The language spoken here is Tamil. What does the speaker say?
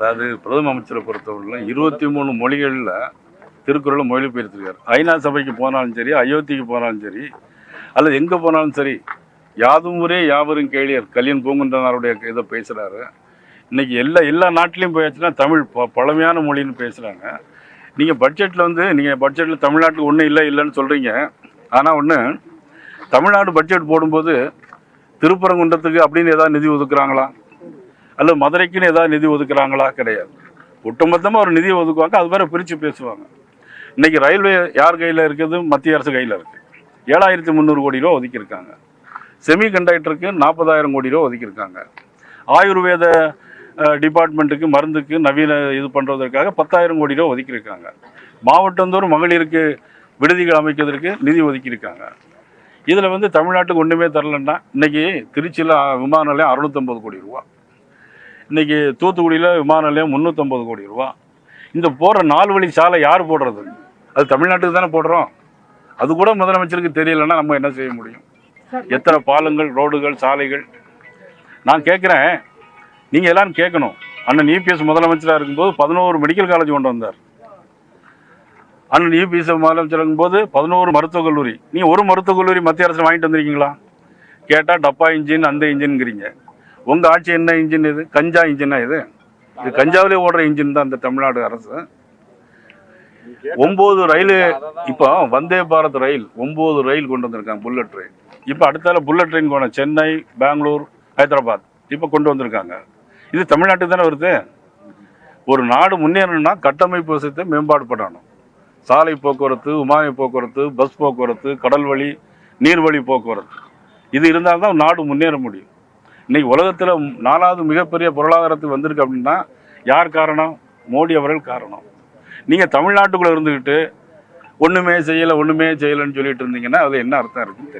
அதாவது பிரதம அமைச்சரை பொறுத்தவரையிலும் இருபத்தி மூணு மொழிகளில் திருக்குறளை மொழிபெயர்த்திருக்கார். ஐநா சபைக்கு போனாலும் சரி அயோத்திக்கு போனாலும் சரி அல்லது எங்கே போனாலும் சரி யாதும் ஊரே யாவரும் கேளியர். கல்யாண் பூங்குன்றனாருடைய இதை பேசுகிறாரு இன்னைக்கு எல்லா எல்லா நாட்டிலையும் போயாச்சுன்னா தமிழ் ப பழமையான மொழின்னு பேசுகிறாங்க நீங்கள் பட்ஜெட்டில் வந்து நீங்கள் பட்ஜெட்டில் தமிழ்நாட்டுக்கு ஒன்றும் இல்லை இல்லைன்னு சொல்கிறீங்க ஆனால் ஒன்று தமிழ்நாடு பட்ஜெட் போடும்போது திருப்பரங்குன்றத்துக்கு அப்படின்னு ஏதாவது நிதி ஒதுக்குறாங்களா? அல்லது மதுரைக்குன்னு ஏதாவது நிதி ஒதுக்குறாங்களா? கிடையாது. ஒட்டுமொத்தமாக ஒரு நிதி ஒதுக்குவாங்க அது மாதிரி பிரித்து பேசுவாங்க. இன்றைக்கி ரயில்வே யார் கையில் இருக்குது? மத்திய அரசு கையில் இருக்குது ஏழாயிரத்தி முந்நூறு கோடி ரூபா ஒதுக்கியிருக்காங்க. செமி கண்டக்டருக்கு நாற்பதாயிரம் கோடி ரூபா ஒதுக்கியிருக்காங்க. ஆயுர்வேத டிபார்ட்மெண்ட்டுக்கு மருந்துக்கு நவீன இது பண்ணுறதற்காக பத்தாயிரம் கோடி ரூபா ஒதுக்கியிருக்காங்க. மாவட்டந்தோறும் மகளிருக்கு விடுதிகள் அமைக்கிறதுக்கு நிதி ஒதுக்கியிருக்காங்க. இதில் வந்து தமிழ்நாட்டுக்கு ஒன்றுமே தரலன்னா இன்றைக்கி திருச்சியில் விமான நிலையம் அறுநூத்தம்பது கோடி ரூபா. இன்றைக்கி தூத்துக்குடியில் விமான நிலையம் முந்நூற்றம்பது கோடி ரூபா. இந்த போகிற நாலு வழி சாலை யார் போடுறது? அது தமிழ்நாட்டுக்கு தானே போடுறோம். அது கூட முதலமைச்சருக்கு தெரியலன்னா நம்ம என்ன செய்ய முடியும்? எத்தனை பாலங்கள் ரோடுகள் சாலைகள்? நான் கேட்குறேன் நீங்கள் எல்லாரும் கேட்கணும் அண்ணன் இபிஎஸ் முதலமைச்சராக இருக்கும்போது பதினோரு மெடிக்கல் காலேஜ் கொண்டு வந்தார். அண்ணன் இபிஎஸ் முதலமைச்சர் இருக்கும்போது பதினோரு மருத்துவக் கல்லூரி. நீங்கள் ஒரு மருத்துவக் கல்லூரி மத்திய அரசு வாங்கிட்டு வந்திருக்கீங்களா? கேட்டால் டப்பா இன்ஜின் அந்த இன்ஜின்ங்கிறீங்க. உங்கள் ஆட்சி என்ன இன்ஜின் இது? கஞ்சா இன்ஜினா இது? இது கஞ்சாவிலே ஓடுற இன்ஜின் தான் இந்த தமிழ்நாடு அரசு. ஒம்பது ரயில் இப்போ வந்தே பாரத் ரயில் ஒம்பது ரயில் கொண்டு வந்திருக்காங்க புல்லட் ட்ரெயின் இப்போ அடுத்தால புல்லட் ட்ரெயின் போன சென்னை பெங்களூர் ஹைதராபாத். இப்போ கொண்டு வந்திருக்காங்க. இது தமிழ்நாட்டுக்கு தானே வருது? ஒரு நாடு முன்னேறணும்னா கட்டமைப்பு வசதியை மேம்பாடு பண்ணணும் சாலை போக்குவரத்து விமான போக்குவரத்து பஸ் போக்குவரத்து கடல் வழி நீர்வழி போக்குவரத்து. இது இருந்தால் தான் நாடு முன்னேற முடியும். இன்னைக்கு உலகத்தில் நாலாவது மிகப்பெரிய பொருளாதாரத்துக்கு வந்திருக்கு அப்படின்னா யார் காரணம்? மோடி அவர்கள் காரணம். நீங்கள் தமிழ்நாட்டுக்குள்ளே இருந்துக்கிட்டு ஒன்றுமே செய்யலை ஒன்றுமே செய்யலைன்னு சொல்லிட்டு இருந்தீங்கன்னா அது என்ன அர்த்தம் இருக்குன்னு தெரியும்